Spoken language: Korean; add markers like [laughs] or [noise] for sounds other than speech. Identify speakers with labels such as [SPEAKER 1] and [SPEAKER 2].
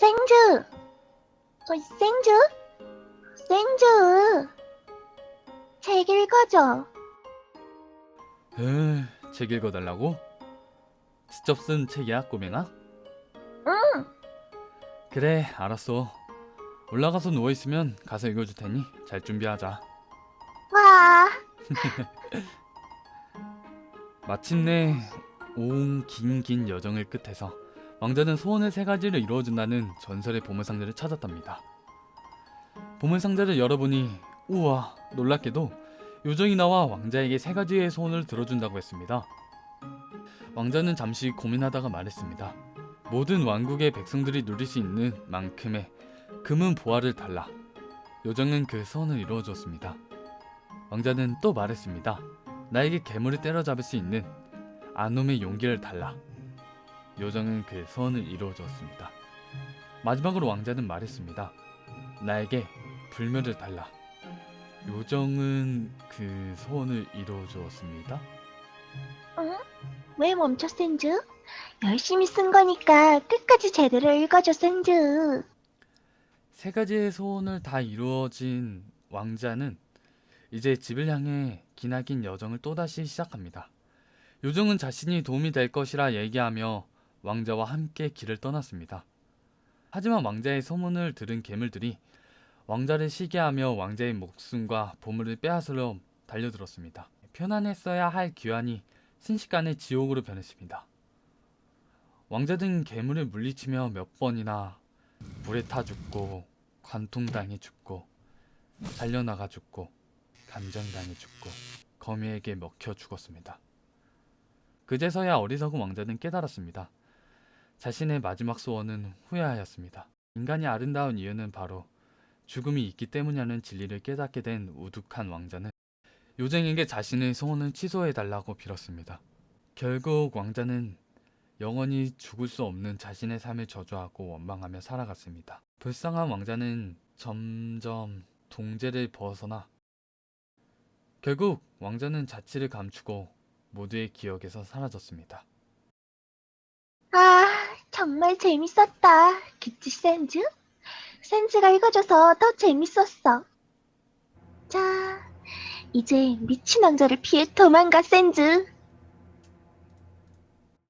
[SPEAKER 1] 생즈! 어, 생즈? 생즈! 책 읽어줘.
[SPEAKER 2] 에, 책 읽어달라고? 직접 쓴 책이야, 꼬맹아?
[SPEAKER 1] 응.
[SPEAKER 2] 그래, 알았어. 올라가서 누워 있으면 가서 읽어줄 테니 잘 준비하자.
[SPEAKER 1] 와, [laughs]
[SPEAKER 2] 마침내 온 긴 긴 여정을 끝에서 왕자는 소원을 세 가지를 이루어준다는 전설의 보물상자를 찾았답니다. 보물상자를 열어보니 우와 놀랍게도 요정이 나와 왕자에게 세 가지의 소원을 들어준다고 했습니다. 왕자는 잠시 고민하다가 말했습니다. 모든 왕국의 백성들이 누릴 수 있는 만큼의 금은 보화를 달라. 요정은 그 소원을 이루어줬습니다. 왕자는 또 말했습니다. 나에게 괴물을 때려잡을 수 있는 아놈의 용기를 달라. 요정은 그 소원을 이루어 주었습니다. 마지막으로 왕자는 말했습니다. 나에게 불멸을 달라. 요정은 그 소원을 이루어 주었습니다.
[SPEAKER 1] 응? 왜 멈춰, 생즈? 열심히 쓴 거니까 끝까지 제대로 읽어줘, 생즈.
[SPEAKER 2] 세 가지의 소원을 다 이루어진 왕자는 이제 집을 향해 기나긴 여정을 또다시 시작합니다. 요정은 자신이 도움이 될 것이라 얘기하며 왕자와 함께 길을 떠났습니다. 하지만 왕자의 소문을 들은 괴물들이 왕자를 시기하며 왕자의 목숨과 보물을 빼앗으려 달려들었습니다. 편안했어야 할 귀환이 순식간에 지옥으로 변했습니다. 왕자는 괴물을 물리치며 몇 번이나 불에 타 죽고 관통당해 죽고 살려나가 죽고 감정당해 죽고 거미에게 먹혀 죽었습니다. 그제서야 어리석은 왕자는 깨달았습니다. 자신의 마지막 소원은 후회하였습니다. 인간이 아름다운 이유는 바로 죽음이 있기 때문이라는 진리를 깨닫게 된 우둔한 왕자는 요정에게 자신의 소원을 취소해달라고 빌었습니다. 결국 왕자는 영원히 죽을 수 없는 자신의 삶을 저주하고 원망하며 살아갔습니다. 불쌍한 왕자는 점점 동제를 벗어나 결국 왕자는 자취를 감추고 모두의 기억에서 사라졌습니다.
[SPEAKER 1] 아, 정말 재밌었다. 그치, 센즈? 센즈가 읽어줘서 더 재밌었어. 자, 이제 미친 왕자를 피해 도망가, 센즈.